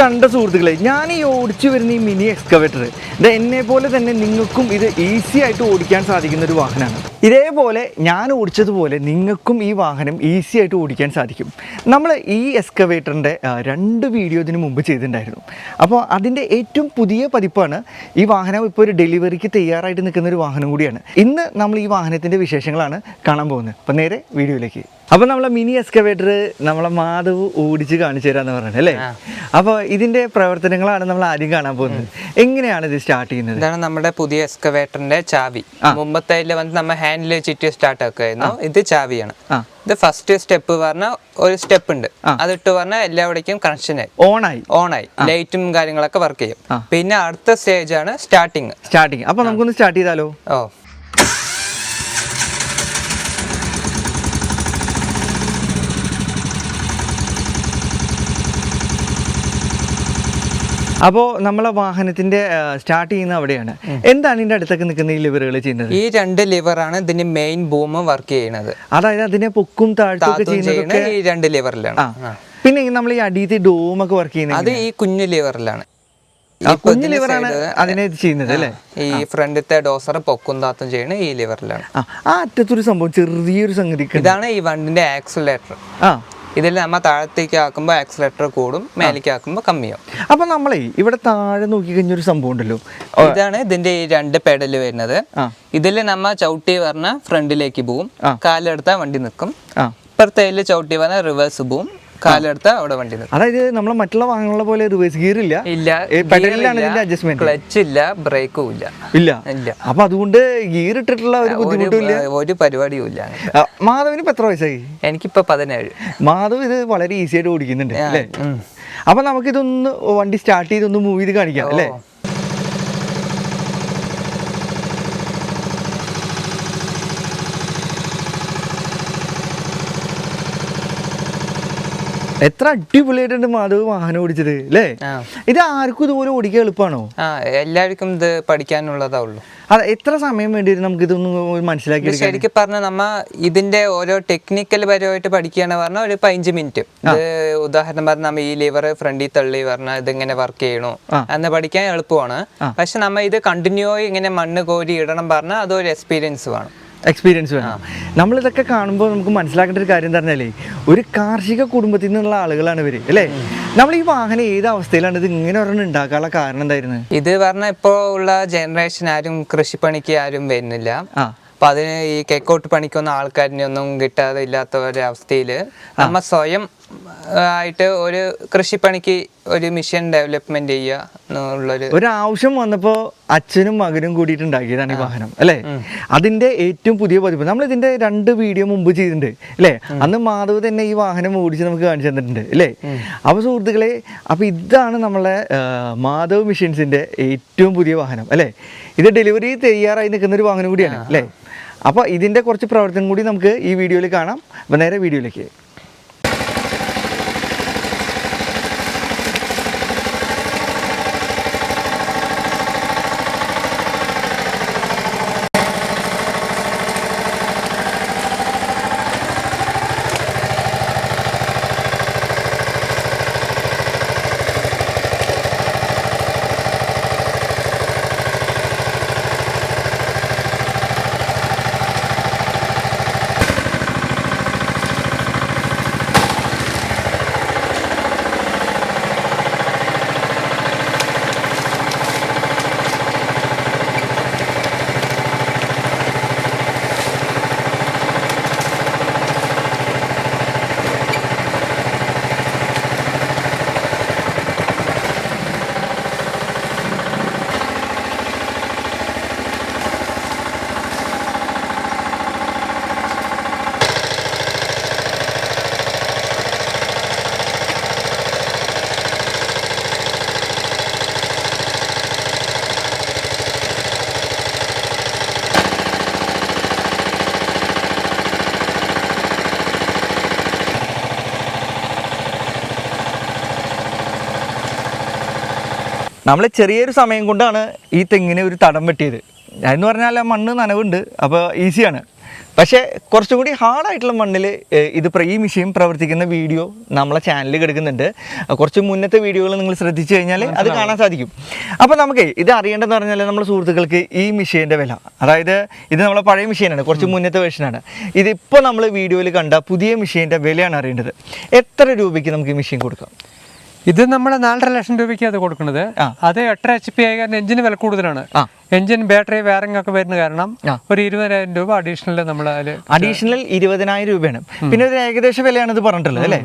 കണ്ട സുഹൃത്തുക്കളെ ഞാൻ ഈ ഓടിച്ചു വരുന്ന ഈ മിനി എക്സ്കവേറ്റർ ഇത് എന്നെ പോലെ തന്നെ നിങ്ങൾക്കും ഇത് ഈസി ആയിട്ട് ഓടിക്കാൻ സാധിക്കുന്ന ഒരു വാഹനമാണ്. ഇതേപോലെ ഞാൻ ഓടിച്ചതുപോലെ നിങ്ങൾക്കും ഈ വാഹനം ഈസി ആയിട്ട് ഓടിക്കാൻ സാധിക്കും. നമ്മൾ ഈ എക്സ്കവേറ്ററിന്റെ രണ്ട് വീഡിയോ ഇതിന് മുമ്പ് ചെയ്തിട്ടുണ്ടായിരുന്നു. അപ്പോൾ അതിന്റെ ഏറ്റവും പുതിയ പതിപ്പാണ് ഈ വാഹനം ഇപ്പോൾ ഒരു ഡെലിവറിക്ക് തയ്യാറായിട്ട് നിൽക്കുന്ന ഒരു വാഹനം കൂടിയാണ്. ഇന്ന് നമ്മൾ ഈ വാഹനത്തിന്റെ വിശേഷങ്ങളാണ് കാണാൻ പോകുന്നത്. അപ്പോൾ നേരെ വീഡിയോയിലേക്ക്. അപ്പോൾ നമ്മളെ മിനി എക്സ്കവേറ്റർ നമ്മളെ മാധവ് ഓടിച്ച് കാണിച്ചു തരാന്ന് പറയുന്നത് അല്ലേ? അപ്പോൾ ഇതിന്റെ പ്രവർത്തനങ്ങളാണ് നമ്മൾ ആദ്യം കാണാൻ പോകുന്നത്. എങ്ങനെയാണ് ഇത് സ്റ്റാർട്ട് ചെയ്യുന്നത്? ഇതാണ് നമ്മുടെ പുതിയ എക്സ്കവേറ്ററിന്റെ ചാവി. മുമ്പത്തെ വന്ന് നമ്മ ഹാൻഡിൽ ചുറ്റി സ്റ്റാർട്ട് ആക്കുമായിരുന്നു ഇത് ചാവിയാണ്. ഇത് ഫസ്റ്റ് സ്റ്റെപ്പ് പറഞ്ഞ ഒരു സ്റ്റെപ്പ് ഉണ്ട്. അതിട്ട് പറഞ്ഞാൽ എല്ലാവിടേക്കും കണക്ഷൻ ആയി. ഓൺ ആയി ഓൺ ആയി ലൈറ്റും കാര്യങ്ങളൊക്കെ വർക്ക് ചെയ്യും. പിന്നെ അടുത്ത സ്റ്റേജ് ആണ് സ്റ്റാർട്ടിങ് സ്റ്റാർട്ടിങ് അപ്പൊ നമുക്കൊന്ന് സ്റ്റാർട്ട് ചെയ്താലോ? ഓ. അപ്പോൾ നമ്മളെ വാഹനത്തിന്റെ സ്റ്റാർട്ട് ചെയ്യുന്ന അവിടെയാണ്. എന്താണ് ഇതിന്റെ അടുത്തൊക്കെ നിൽക്കുന്ന ഈ ലിവറുകൾ ചെയ്യുന്നത്? ഈ രണ്ട് ലിവറാണ് ഇതിന്റെ മെയിൻ ബൂമ് വർക്ക് ചെയ്യുന്നത്. അതായത് അതിനെ പൊക്കും താഴ്ത്തും ചെയ്യുന്നത് ഈ രണ്ട് ലിവറിലാണ് പിന്നെ നമ്മൾ ഈ അടിയത്തെ ഒക്കെ വർക്ക് ചെയ്യുന്നത് അത് ഈ കുഞ്ഞു ലിവറിലാണ് കുഞ്ഞു ലിവറാണ് അതിനെ ചെയ്യുന്നത് അല്ലേ? ഈ ഫ്രണ്ടിലത്തെ ഡോസർ പൊക്കും താത്തും ചെയ്യുന്നത് ഈ ലിവറിലാണ് ആ അറ്റത്തൊരു സംഭവം ചെറിയൊരു സംഗതി ഇതാണ് ഈ വണ്ടിന്റെ ആക്സിലേറ്റർ ആ. ഇതിൽ നമ്മൾ താഴത്തേക്ക് ആക്കുമ്പോൾ ആക്സിലേറ്റർ കൂടും മേലേക്ക് ആക്കുമ്പോൾ കമ്മിയാവും. അപ്പൊ നമ്മളെ ഇവിടെ താഴെ നോക്കി കഴിഞ്ഞൊരു സംഭവം ഉണ്ടല്ലോ. ഇതാണ് ഇതിന്റെ ഈ രണ്ട് പെഡൽ വരുന്നത്. ഇതിൽ നമ്മ ചവിട്ടി പറഞ്ഞ ഫ്രണ്ടിലേക്ക് പോവും. കാലെടുത്താൽ വണ്ടി നിൽക്കും. ഇപ്പുറത്തേൽ ഇപ്പുറത്തെ ചവിട്ടി പറഞ്ഞാൽ റിവേഴ്സ് പോവും. കാലെടുത്താൽ അവിടെ വണ്ടി അതായത് നമ്മളെ മറ്റുള്ള വാഹനങ്ങളെ പോലെ റിവേഴ്സ് ഗിയർ ഇല്ല. ഇല്ല പെഡലിലാണ് ഇതിന്റെ അഡ്ജസ്റ്റ്മെന്റ് ക്ലച്ച് ഇല്ല ബ്രേക്കും ഇല്ല. ഇല്ല. ഇല്ല. അപ്പൊ അതുകൊണ്ട് ഗിയർ ഇട്ടിട്ടുള്ള ഒരു ബുദ്ധിമുട്ടും ഇല്ല. ഒരു- പരിപാടിയും ഇല്ല മാധവിന് ഇപ്പൊ എത്ര വയസ്സായി? എനിക്കിപ്പോ പതിനേഴ്. മാധവ് ഇത് വളരെ ഈസി ആയിട്ട് ഓടിക്കുന്നുണ്ട്. അപ്പൊ നമുക്കിതൊന്ന് വണ്ടി സ്റ്റാർട്ട് ചെയ്ത് ഒന്ന് മൂവ് ചെയ്ത് കാണിക്കാം അല്ലേ? എത്ര അടിപൊളിയായിട്ടുണ്ട് മാധവ് വാഹനം ഓടിച്ചത് അല്ലേ? ഇത് ആർക്കും ഇതുപോലെ ഓടിക്കാൻ എളുപ്പമാണോ എല്ലാവർക്കും ഇത് പഠിക്കാനുള്ളതാ ഉള്ളൂ അതെ എത്ര സമയം വേണ്ടി വരും നമുക്ക് ഇതൊന്നും മനസ്സിലാക്കി ശരിക്കും പറഞ്ഞാൽ നമ്മ ഇതിന്റെ ഓരോ ടെക്നിക്കൽ പരമായിട്ട് പഠിക്കുകയാണ് പറഞ്ഞാൽ ഒരു പതിനഞ്ച് മിനിറ്റ് ഉദാഹരണം പറഞ്ഞാൽ നമ്മ ഈ ലിവർ ഫ്രണ്ടിൽ തള്ളി പറഞ്ഞാൽ ഇതെങ്ങനെ വർക്ക് ചെയ്യണോ. എന്ന് പഠിക്കാൻ എളുപ്പമാണ്. പക്ഷെ നമ്മ ഇത് കണ്ടിന്യൂ ഇങ്ങനെ മണ്ണ് കോരി ഇടണം പറഞ്ഞാൽ അതൊരു എക്സ്പീരിയൻസ് വേണം. എക്സ്പീരിയൻസ് വേണം. നമ്മളിതൊക്കെ കാണുമ്പോൾ നമുക്ക് മനസ്സിലാക്കേണ്ട ഒരു കാര്യം പറഞ്ഞാലേ ഒരു കാർഷിക കുടുംബത്തിൽ നിന്നുള്ള ആളുകളാണ് ഇവർ അല്ലേ? നമ്മൾ ഈ വാഹനം ഏത് അവസ്ഥയിലാണ് ഇത് ഇങ്ങനെ ഒരെണ്ണം ഉണ്ടാക്കാനുള്ള കാരണം എന്തായിരുന്നു? ഇത് പറഞ്ഞ ഇപ്പോ ഉള്ള ജനറേഷൻ ആരും കൃഷിപ്പണിക്ക് ആരും വരുന്നില്ല. അപ്പൊ അതിന് ഈ കേക്കോട്ട് പണിക്കൊന്നും ആൾക്കാരിനെ ഒന്നും കിട്ടാതെ ഇല്ലാത്ത ഒരു അവസ്ഥയിൽ നമ്മ സ്വയം ആയിട്ട് ഒരു കൃഷിപ്പണിക്ക് ഒരു മിഷൻ ഡെവലപ്മെന്റ് ചെയ്യുക ഒരു ആവശ്യം വന്നപ്പോൾ അച്ഛനും മകനും കൂടിയിട്ട് ഉണ്ടാക്കിയതാണ് ഈ വാഹനം അല്ലേ? അതിന്റെ ഏറ്റവും പുതിയ പതിപ്പ് നമ്മൾ ഇതിന്റെ രണ്ട് വീഡിയോ മുമ്പ് ചെയ്തിട്ടുണ്ട് അല്ലേ? അന്ന് മാധവ് തന്നെ ഈ വാഹനം ഓടിച്ച് നമുക്ക് കാണിച്ചു തന്നിട്ടുണ്ട് അല്ലേ? അപ്പൊ സുഹൃത്തുക്കളെ അപ്പൊ ഇതാണ് നമ്മളെ മാധവ് മിഷൻസിന്റെ ഏറ്റവും പുതിയ വാഹനം അല്ലേ? ഇത് ഡെലിവറി തയ്യാറായി നിൽക്കുന്ന ഒരു വാഹനം കൂടിയാണ് അല്ലേ? അപ്പോൾ ഇതിന്റെ കുറച്ച് പ്രവർത്തനം കൂടി നമുക്ക് ഈ വീഡിയോയിൽ കാണാം. അപ്പോൾ നേരെ വീഡിയോയിലേക്ക് നമ്മൾ ചെറിയൊരു സമയം കൊണ്ടാണ് ഈ തെങ്ങിന് ഒരു തടം വെട്ടിയത്. എന്ന് പറഞ്ഞാൽ ആ മണ്ണ് നനവുണ്ട് അപ്പോൾ ഈസിയാണ്. പക്ഷേ കുറച്ചും കൂടി ഹാർഡായിട്ടുള്ള മണ്ണിൽ ഇത് ഈ മെഷീൻ പ്രവർത്തിക്കുന്ന വീഡിയോ നമ്മളെ ചാനലിൽ കിടക്കുന്നുണ്ട്. കുറച്ച് മുന്നത്തെ വീഡിയോകൾ നിങ്ങൾ ശ്രദ്ധിച്ചു കഴിഞ്ഞാൽ അത് കാണാൻ സാധിക്കും. അപ്പോൾ നമുക്ക് ഇത് അറിയേണ്ടതെന്ന് പറഞ്ഞാൽ നമ്മുടെ സുഹൃത്തുക്കൾക്ക് ഈ മെഷീന്റെ വില. അതായത് ഇത് നമ്മളെ പഴയ മെഷീനാണ് കുറച്ച് മുന്നത്തെ വേർഷനാണ് ഇതിപ്പോൾ നമ്മൾ വീഡിയോയിൽ കണ്ട പുതിയ മെഷീന്റെ വിലയാണ് അറിയേണ്ടത്. എത്ര രൂപയ്ക്ക് നമുക്ക് ഈ മെഷീൻ കൊടുക്കാം? ഇത് നമ്മൾ നാലര ലക്ഷം രൂപയ്ക്ക് അത് കൊടുക്കുന്നത്. അത് എട്ടര എച്ച് പി ആയ കാരണം എഞ്ചിന് വില കൂടുതലാണ്. എഞ്ചിൻ ബാറ്ററി വയറിംഗ് ഒക്കെ വരുന്ന കാരണം ഒരു ഇരുപതിനായിരം രൂപ അഡീഷണൽ നമ്മൾ അഡീഷണൽ ഇരുപതിനായിരം രൂപയാണ്. പിന്നെ ഒരു ഏകദേശം വിലയാണ് ഇത് പറഞ്ഞിട്ടുള്ളത് അല്ലേ?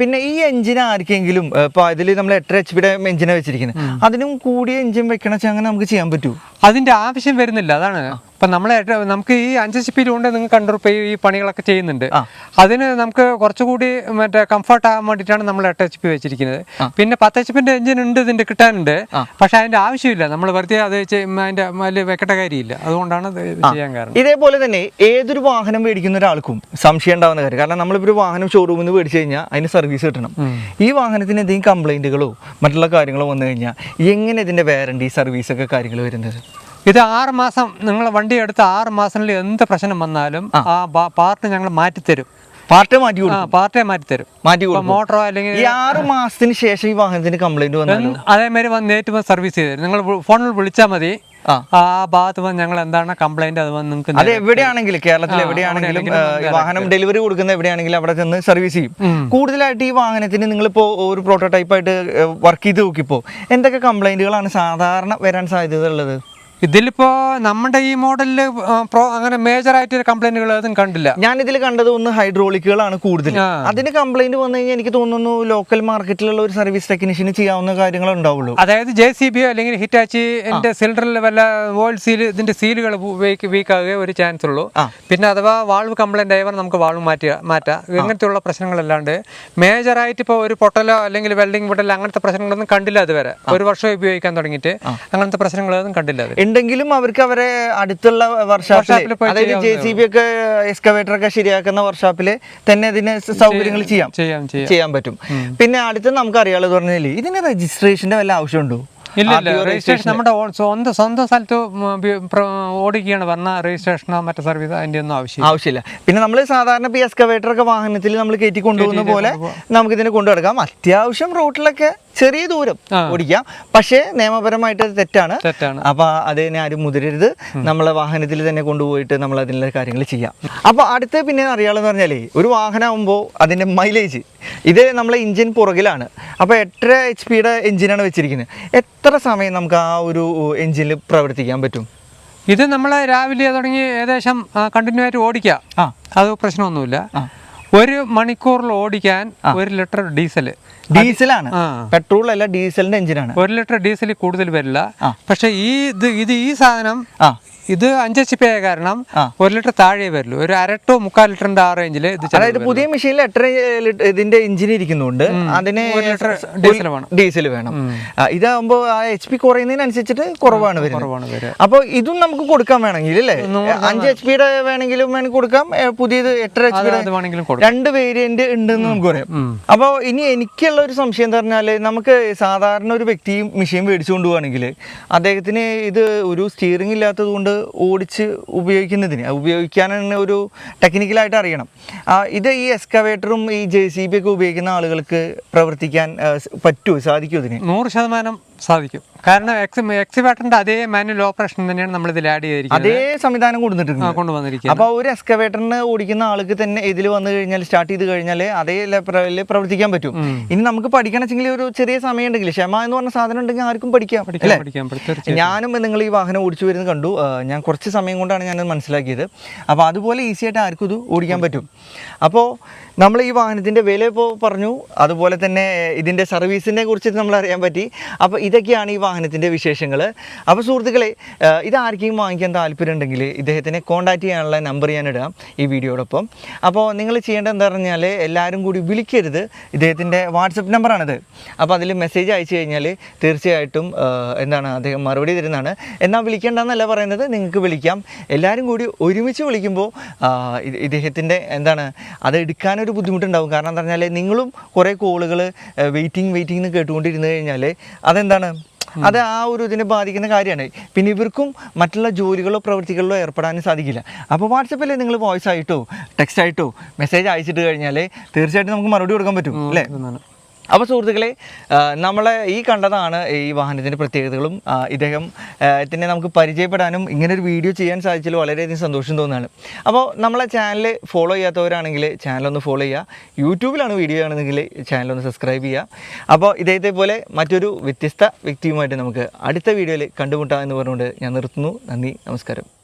പിന്നെ ഈ എഞ്ചിൻ ആർക്കെങ്കിലും ഇപ്പൊ അതിൽ നമ്മൾ എട്ടര എച്ച് പിയുടെ എഞ്ചിനെ വെച്ചിരിക്കുന്നത്. അതിനും കൂടിയ എഞ്ചിൻ വെക്കണ അങ്ങനെ നമുക്ക് ചെയ്യാൻ പറ്റൂ? അതിന്റെ ആവശ്യം വരുന്നില്ല അതാണ്. ഇപ്പം നമ്മൾ നമുക്ക് ഈ അഞ്ച് എച്ച് പിയിലുണ്ട് നിങ്ങൾ കണ്ടു ഈ പണികളൊക്കെ ചെയ്യുന്നുണ്ട്. അതിന് നമുക്ക് കുറച്ചുകൂടി മറ്റേ കംഫർട്ട് ആകാൻ വേണ്ടിയിട്ടാണ് നമ്മൾ എട്ട് എച്ച് പി വെച്ചിരിക്കുന്നത്. പിന്നെ പത്ത് എച്ച് പിന്റെ എഞ്ചിൻ ഉണ്ട് ഇതിന്റെ കിട്ടാനുണ്ട്. പക്ഷെ അതിന്റെ ആവശ്യമില്ല. നമ്മൾ വെറുതെ അത് അതിന്റെ വലിയ വെക്കട്ട കാര്യമില്ല. അതുകൊണ്ടാണ് ചെയ്യാൻ കാരണം. ഇതേപോലെ തന്നെ ഏതൊരു വാഹനം മേടിക്കുന്ന ഒരാൾക്കും സംശയം ഉണ്ടാവുന്ന കാര്യം. കാരണം നമ്മളിപ്പോൾ ഒരു വാഹനം ഷോറൂമിൽ നിന്ന് മേടിച്ചു കഴിഞ്ഞാൽ അതിന് സർവീസ് കിട്ടണം. ഈ വാഹനത്തിന് എന്തെങ്കിലും കംപ്ലൈന്റുകളോ മറ്റുള്ള കാര്യങ്ങളോ വന്നു കഴിഞ്ഞാൽ എങ്ങനെ ഇതിന്റെ വാറണ്ടി സർവീസ് ഒക്കെ കാര്യങ്ങൾ വരുന്നത്? ഇത് ആറ് മാസം നിങ്ങൾ വണ്ടി എടുത്ത് ആറ് മാസത്തിൽ എന്ത് പ്രശ്നം വന്നാലും ആ. പാർട്ട് ഞങ്ങൾ മാറ്റിത്തരും. പാർട്ട് മാറ്റി കൊടുക്കും. മാറ്റി മാറ്റിത്തരും. മാറ്റി മോട്ടറോ അല്ലെങ്കിൽ ഈ ആറ് മാസത്തിന് ശേഷം ഈ വാഹനത്തിന് കംപ്ലൈന്റ് വന്നു അതേമാതിരി വന്ന് നേരിട്ട് വന്ന് സർവീസ് ചെയ്ത് തരും. നിങ്ങൾ ഫോണിൽ വിളിച്ചാൽ മതി. ആ. ഭാഗത്ത് വന്ന് ഞങ്ങൾ എന്താണ് കംപ്ലൈന്റ് അത് വന്ന് നിങ്ങൾക്ക് അത് എവിടെയാണെങ്കിലും കേരളത്തിൽ എവിടെയാണെങ്കിലും വാഹനം ഡെലിവറി കൊടുക്കുന്ന എവിടെയാണെങ്കിലും അവിടെ ചെന്ന് സർവീസ് ചെയ്യും. കൂടുതലായിട്ട് ഈ വാഹനത്തിന് നിങ്ങളിപ്പോ ഒരു പ്രോട്ടോടൈപ്പ് ആയിട്ട് വർക്ക് ചെയ്ത് നോക്കിപ്പോ എന്തൊക്കെ കംപ്ലൈന്റുകളാണ് സാധാരണ വരാൻ സാധ്യത ഉള്ളത് ഇതിലിപ്പോ നമ്മുടെ ഈ മോഡലിൽ പ്രോ അങ്ങനെ മേജർ ആയിട്ട് കംപ്ലൈന്റുകൾ അതും കണ്ടില്ല. ഞാൻ ഇതിൽ കണ്ടത് ഒന്ന് ഹൈഡ്രോളിക്കുകളാണ് കൂടുതൽ അതിന് കംപ്ലൈന്റ് വന്നു കഴിഞ്ഞാൽ എനിക്ക് തോന്നുന്നു ലോക്കൽ മാർക്കറ്റിലുള്ള ഒരു സർവീസ് ടെക്നീഷ്യന് ചെയ്യാവുന്ന കാര്യങ്ങൾ ഉണ്ടാവുള്ളൂ. അതായത് ജെ സി ബി അല്ലെങ്കിൽ ഹിറ്റാച്ചി എന്റെ സിലിണ്ടറിൽ വല്ല ഓയിൽ സീൽ ഇതിന്റെ സീലുകൾ വീക്ക് ആകുക ഒരു ചാൻസ് ഉള്ളൂ. പിന്നെ അഥവാ വാൾവ് കംപ്ലൈന്റ് ആയവർ നമുക്ക് വാൾവ് മാറ്റി. മാറ്റാം ഇങ്ങനത്തെയുള്ള പ്രശ്നങ്ങളല്ലാണ്ട് മേജർ ആയിട്ട് ഇപ്പോൾ ഒരു പൊട്ടലോ അല്ലെങ്കിൽ വെൽഡിംഗ് പൊട്ടലോ അങ്ങനത്തെ പ്രശ്നങ്ങളൊന്നും കണ്ടില്ല അതുവരെ. ഒരു വർഷം ഉപയോഗിക്കാൻ തുടങ്ങിയിട്ട് അങ്ങനത്തെ പ്രശ്നങ്ങളൊന്നും കണ്ടില്ല അത് ഉണ്ടെങ്കിലും അവർക്ക് അവരെ അടുത്തുള്ള വർക്ക്ഷോപ്പിൽ അതായത് ജെ സി ബി ഒക്കെ എക്സ്കവേറ്റർ ഒക്കെ ശരിയാക്കുന്ന വർക്ക്ഷോപ്പിൽ തന്നെ ഇതിന് സൗകര്യങ്ങൾ ചെയ്യാം. ചെയ്യാം ചെയ്യാം. ചെയ്യാൻ പറ്റും. പിന്നെ അടുത്ത് നമുക്ക് അറിയാലോ പറഞ്ഞാൽ ഇതിന് രജിസ്ട്രേഷന്റെ വല്ല ആവശ്യമുണ്ടോ? ഇല്ല രജിസ്ട്രേഷൻ നമ്മുടെ സ്വന്തം സ്വന്തം സ്ഥലത്ത് ഓടിക്കുകയാണ്. പറഞ്ഞാൽ രജിസ്ട്രേഷനോ മറ്റു സർവീസ് അതിന്റെ ഒന്നും ആവശ്യമില്ല. ആവശ്യമില്ല. പിന്നെ നമ്മൾ സാധാരണ ഇപ്പോൾ എക്സ്കവേറ്റർ ഒക്കെ വാഹനത്തിൽ നമ്മൾ കയറ്റി കൊണ്ടുപോകുന്ന പോലെ നമുക്ക് ഇതിനെ കൊണ്ടുനടക്കാം. അത്യാവശ്യം റോട്ടിലൊക്കെ ചെറിയ ദൂരം ഓടിക്കാം. പക്ഷേ നിയമപരമായിട്ട് തെറ്റാണ്. അപ്പൊ അതിനെ ആരും മുതിരരുത്. നമ്മളെ വാഹനത്തിൽ തന്നെ കൊണ്ടുപോയിട്ട് നമ്മൾ അതിനുള്ള കാര്യങ്ങൾ ചെയ്യാം. അപ്പൊ അടുത്ത പിന്നെ അറിയാമെന്ന് പറഞ്ഞാലേ ഒരു വാഹനമാകുമ്പോൾ അതിന്റെ മൈലേജ് ഇത് നമ്മളെ എഞ്ചിൻ പുറകിലാണ്. അപ്പോൾ എട്ടര എച്ച് പിയുടെ എഞ്ചിനാണ് വെച്ചിരിക്കുന്നത്? എത്ര സമയം നമുക്ക് ആ ഒരു എഞ്ചിനിൽ പ്രവർത്തിക്കാൻ പറ്റും? ഇത് നമ്മൾ രാവിലെ തുടങ്ങി ഏകദേശം കണ്ടിന്യൂ ആയിട്ട് ഓടിക്കുക ആ. അത് പ്രശ്നമൊന്നുമില്ല. ഒരു മണിക്കൂറിൽ ഓടിക്കാൻ ഒരു ലിറ്റർ ഡീസൽ ഡീസലാണ്. പെട്രോൾ അല്ല ഡീസലിന്റെ എഞ്ചിനാണ്. ഒരു ലിറ്റർ ഡീസൽ കൂടുതൽ വരില്ല. പക്ഷെ ഈ ഇത് ഇത് ഈ സാധനം ഇത് അഞ്ച് പേ കാരണം. ഒരു ലിറ്റർ താഴെ വരുള്ളൂ ഒരു അര ടു മുക്കാൽ ലിറ്ററിന്റെ ആ റേഞ്ചിൽ ഇത് അതായത് പുതിയ മെഷീനിൽ എത്ര ലിറ്റർ ഇതിന്റെ എഞ്ചിൻ ഇരിക്കുന്നുണ്ട്. അതിന് ലിറ്റർ ഡീസൽ വേണം. ഡീസൽ വേണം. ഇതാകുമ്പോൾ ആ എച്ച് പി കുറയുന്നതിനനുസരിച്ചിട്ട് കുറവാണ് വരുന്നത്. അപ്പോൾ ഇതും നമുക്ക് കൊടുക്കാൻ വേണമെങ്കിൽ അല്ലേ? അഞ്ച് എച്ച് പിയുടെ വേണമെങ്കിലും വേണമെങ്കിൽ കൊടുക്കാം. പുതിയത് എട്ടര എച്ച് പി രണ്ട് വേരിയന്റ് ഉണ്ടെന്ന് നമുക്ക് പറയാം. അപ്പോൾ ഇനി എനിക്കുള്ള ഒരു സംശയം എന്ന് പറഞ്ഞാൽ നമുക്ക് സാധാരണ ഒരു വ്യക്തിയും മെഷീൻ മേടിച്ചു കൊണ്ടുപോവാണെങ്കിൽ അദ്ദേഹത്തിന് ഇത് ഒരു സ്റ്റിയറിംഗ് ഇല്ലാത്തത് കൊണ്ട് ഓടിച്ച് ഉപയോഗിക്കുന്നതിന് ഉപയോഗിക്കാൻ തന്നെ ഒരു ടെക്നിക്കലായിട്ട് അറിയണം. ഇത് ഈ എക്സ്കവേറ്ററും ഈ ജെ സി ബി ഒക്കെ ഉപയോഗിക്കുന്ന ആളുകൾക്ക് പ്രവർത്തിക്കാൻ പറ്റുമോ സാധിക്കുമോ ഇതിന്? നൂറ് ശതമാനം സാധിക്കും. കാരണം എക്സ് എക്സിവേറ്ററിന്റെ അതേ മാനുവൽ ഓപ്പറേഷൻ തന്നെയാണ് നമ്മൾ ഇതിൽ ആഡ് ചെയ്തിരിക്കുന്നത്. അതേ സംവിധാനം കൊടുത്തിട്ടുണ്ട് കൊണ്ടുവന്നിരിക്കുന്നത്. അപ്പോൾ ഒരു എക്സ്കവേറ്ററിന് ഓടിക്കുന്ന ആൾക്ക് തന്നെ ഇതിൽ വന്നു കഴിഞ്ഞാൽ സ്റ്റാർട്ട് ചെയ്ത് കഴിഞ്ഞാൽ അതേ ലെവലിൽ പ്രവർത്തിക്കാൻ പറ്റും. ഇനി നമുക്ക് പഠിക്കണമെങ്കിൽ ഒരു ചെറിയ സമയം ഉണ്ടെങ്കിൽ ക്ഷമ എന്ന് പറഞ്ഞ സാധനം ഉണ്ടെങ്കിൽ ആർക്കും പഠിക്കാം. ഞാനും നിങ്ങൾ ഈ വാഹനം ഓടിച്ചു വരുന്നത് കണ്ടു. ഞാൻ കുറച്ച് സമയം കൊണ്ടാണ് ഞാനത് മനസ്സിലാക്കിയത്. അപ്പോൾ അതുപോലെ ഈസി ആയിട്ട് ആർക്കും ഇത് ഓടിക്കാൻ പറ്റും. അപ്പോൾ നമ്മൾ ഈ വാഹനത്തിന്റെ വില ഇപ്പോൾ പറഞ്ഞു. അതുപോലെ തന്നെ ഇതിന്റെ സർവീസിനെ കുറിച്ച് നമ്മൾ അറിയാൻ പറ്റി. അപ്പോൾ ഇതൊക്കെയാണ് ഈ വാഹനത്തിന്റെ വിശേഷങ്ങൾ. അപ്പോൾ സുഹൃത്തുക്കളെ ഇതാർക്കെങ്കിലും വാങ്ങിക്കാൻ താല്പര്യം ഉണ്ടെങ്കിൽ ഇദ്ദേഹത്തിനെ കോൺടാക്ട് ചെയ്യാനുള്ള നമ്പർ ഞാൻ ഇടാം ഈ വീഡിയോടൊപ്പം അപ്പോൾ നിങ്ങൾ ചെയ്യേണ്ടത് എന്താ പറഞ്ഞാൽ എല്ലാവരും കൂടി വിളിക്കരുത്. ഇദ്ദേഹത്തിന്റെ വാട്സപ്പ് നമ്പറാണിത് അപ്പോൾ അതിൽ മെസ്സേജ് അയച്ചു കഴിഞ്ഞാൽ തീർച്ചയായിട്ടും എന്താണ് അദ്ദേഹം മറുപടി തരുന്നതാണ്. എന്നാൽ വിളിക്കേണ്ടെന്നല്ല പറയുന്നത് നിങ്ങൾക്ക് വിളിക്കാം. എല്ലാവരും കൂടി ഒരുമിച്ച് വിളിക്കുമ്പോൾ ഇദ്ദേഹത്തിന്റെ എന്താണ് അത് എടുക്കാനൊരു ബുദ്ധിമുട്ടുണ്ടാവും. കാരണം എന്താ പറഞ്ഞാൽ നിങ്ങളും കുറേ കോളുകൾ വെയിറ്റിംഗ് വെയിറ്റിംഗ് എന്ന് കേട്ടുകൊണ്ടിരുന്നു കഴിഞ്ഞാൽ അതെന്താണ് അത് ആ ഒരു ഇതിനെ ബാധിക്കുന്ന കാര്യമാണ്. പിന്നെ ഇവർക്കും മറ്റുള്ള ജോലികളോ പ്രവൃത്തികളിലോ ഏർപ്പെടാനും സാധിക്കില്ല. അപ്പോൾ വാട്സപ്പിൽ നിങ്ങൾ വോയിസ് ആയിട്ടോ ടെക്സ്റ്റ് ആയിട്ടോ മെസ്സേജ് അയച്ചിട്ട് കഴിഞ്ഞാൽ തീർച്ചയായിട്ടും നമുക്ക് മറുപടി കൊടുക്കാൻ പറ്റും അല്ലേ. അപ്പോൾ സുഹൃത്തുക്കളെ നമ്മളെ ഈ കണ്ടതാണ് ഈ വാഹനത്തിന്റെ പ്രത്യേകതകളും ഇദ്ദേഹം ഇതിനെ നമുക്ക് പരിചയപ്പെടാനും ഇങ്ങനെ ഒരു വീഡിയോ ചെയ്യാൻ സാധിച്ചതിൽ വളരെയധികം സന്തോഷം തോന്നുകയാണ്. അപ്പോൾ നമ്മളെ ചാനൽ ഫോളോ ചെയ്യാത്തവരാണെങ്കിൽ ചാനലൊന്ന് ഫോളോ ചെയ്യുക. യൂട്യൂബിലാണ് വീഡിയോ ആണെങ്കിൽ ചാനലൊന്ന് സബ്സ്ക്രൈബ് ചെയ്യുക. അപ്പോൾ ഇദ്ദേഹത്തെ പോലെ മറ്റൊരു വ്യത്യസ്ത വ്യക്തിയുമായിട്ട് നമുക്ക് അടുത്ത വീഡിയോയിൽ കണ്ടുമുട്ടാം എന്ന് പറഞ്ഞുകൊണ്ട് ഞാൻ നിർത്തുന്നു. നന്ദി നമസ്കാരം.